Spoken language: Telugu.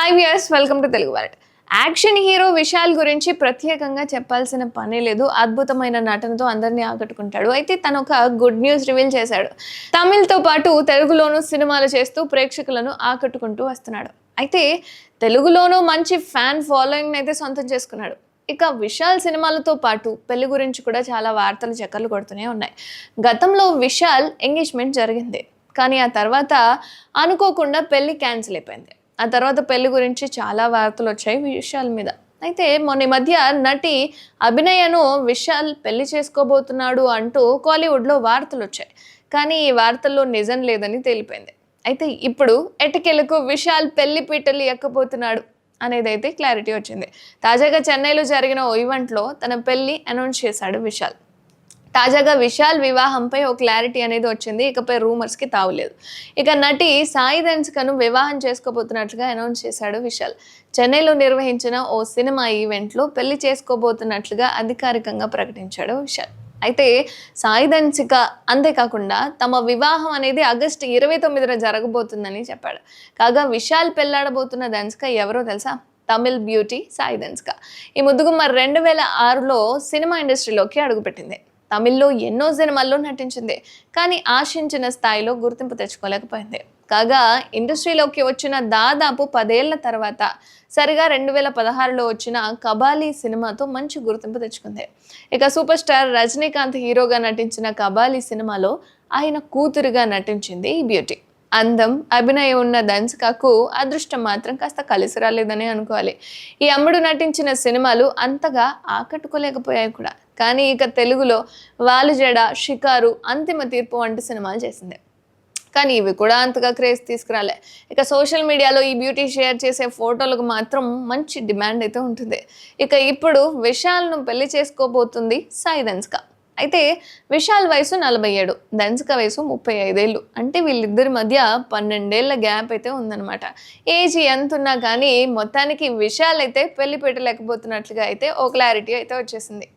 Hi viewers welcome to Telugu వారట్ action hero Vishal గురించి ప్రత్యేకంగా చెప్పాల్సిన పని లేదు. అద్భుతమైన నటనతో అందరినీ ఆకట్టుకుంటాడు. అయితే తను ఒక గుడ్ న్యూస్ రివీల్ చేశాడు. తమిళ్తో పాటు తెలుగులోనూ సినిమాలు చేస్తూ ప్రేక్షకులను ఆకట్టుకుంటూ వస్తున్నాడు. అయితే తెలుగులోనూ మంచి ఫ్యాన్ ఫాలోయింగ్ అయితే సొంతం చేసుకున్నాడు. ఇక విశాల్ సినిమాలతో పాటు పెళ్ళి గురించి కూడా చాలా వార్తలు చక్కర్లు కొడుతూనే ఉన్నాయి. గతంలో విశాల్ ఎంగేజ్మెంట్ జరిగింది. కానీ ఆ తర్వాత అనుకోకుండా పెళ్ళి క్యాన్సిల్ అయిపోయింది. ఆ తర్వాత పెళ్ళి గురించి చాలా వార్తలు వచ్చాయి విశాల్ మీద. అయితే మొన్న ఈ మధ్య నటి అభినయను విశాల్ పెళ్ళి చేసుకోబోతున్నాడు అంటూ కాలీవుడ్లో వార్తలు వచ్చాయి. కానీ ఈ వార్తల్లో నిజం లేదని తేలిపోయింది. అయితే ఇప్పుడు ఎటకెలకు విశాల్ పెళ్ళి పీటలు ఎక్కబోతున్నాడు అనేది అయితే క్లారిటీ వచ్చింది. తాజాగా చెన్నైలో జరిగిన ఓ ఈవెంట్లో తన పెళ్ళి అనౌన్స్ చేశాడు విశాల్. తాజాగా విశాల్ వివాహంపై ఓ క్లారిటీ అనేది వచ్చింది. ఇకపై రూమర్స్కి తావులేదు ఇక నటి సాయి ధన్సికను వివాహం చేసుకోబోతున్నట్లుగా అనౌన్స్ చేశాడు విశాల్. చెన్నైలో నిర్వహించిన ఓ సినిమా ఈవెంట్లో పెళ్ళి చేసుకోబోతున్నట్లుగా అధికారికంగా ప్రకటించాడు విశాల్. అయితే సాయి ధన్సిక అంతేకాకుండా తమ వివాహం అనేది ఆగస్టు ఇరవై తొమ్మిదిన జరగబోతుందని చెప్పాడు. కాగా విశాల్ పెళ్ళాడబోతున్న ధన్సిక ఎవరో తెలుసా? తమిళ్ బ్యూటీ సాయి ధన్సిక. ఈ ముద్దుగుమ్మ రెండు వేల ఆరులో సినిమా ఇండస్ట్రీలోకి అడుగుపెట్టింది. తమిళ్ళో ఎన్నో సినిమాల్లో నటించింది కానీ ఆశించిన స్థాయిలో గుర్తింపు తెచ్చుకోలేకపోయింది. కాగా ఇండస్ట్రీలోకి వచ్చిన దాదాపు పదేళ్ళ తర్వాత సరిగా రెండు వేల పదహారులో వచ్చిన కబాలీ సినిమాతో మంచి గుర్తింపు తెచ్చుకుంది. ఇక సూపర్ స్టార్ రజనీకాంత్ హీరోగా నటించిన కబాలీ సినిమాలో ఆయన కూతురుగా నటించింది ఈ బ్యూటీ. అందం అభినయం ఉన్న దంసికకు అదృష్టం మాత్రం కాస్త కలిసి రాలేదని అనుకోవాలి. ఈ అమ్ముడు నటించిన సినిమాలు అంతగా ఆకట్టుకోలేకపోయాయి కూడా. కానీ ఇక తెలుగులో వాలుజడ షికారు అంతిమ తీర్పు వంటి సినిమాలు చేసింది. కానీ ఇవి కూడా అంతగా క్రేజ్ తీసుకురాలే. ఇక సోషల్ మీడియాలో ఈ బ్యూటీ షేర్ చేసే ఫోటోలకు మాత్రం మంచి డిమాండ్ అయితే ఉంటుంది. ఇక ఇప్పుడు విశాల్ను పెళ్ళి చేసుకోబోతుంది సాయి ధన్స్క. అయితే విశాల్ వయసు నలభై ఏడు ధన్సిక వయసు ముప్పై ఐదేళ్ళు అంటే వీళ్ళిద్దరి మధ్య పన్నెండేళ్ళ గ్యాప్ అయితే ఉందన్నమాట. ఏజ్ ఎంత ఉన్నా కానీ మొత్తానికి విశాల్ అయితే పెళ్ళి పెట్టలేకపోతున్నట్లుగా అయితే ఓ క్లారిటీ అయితే వచ్చేసింది.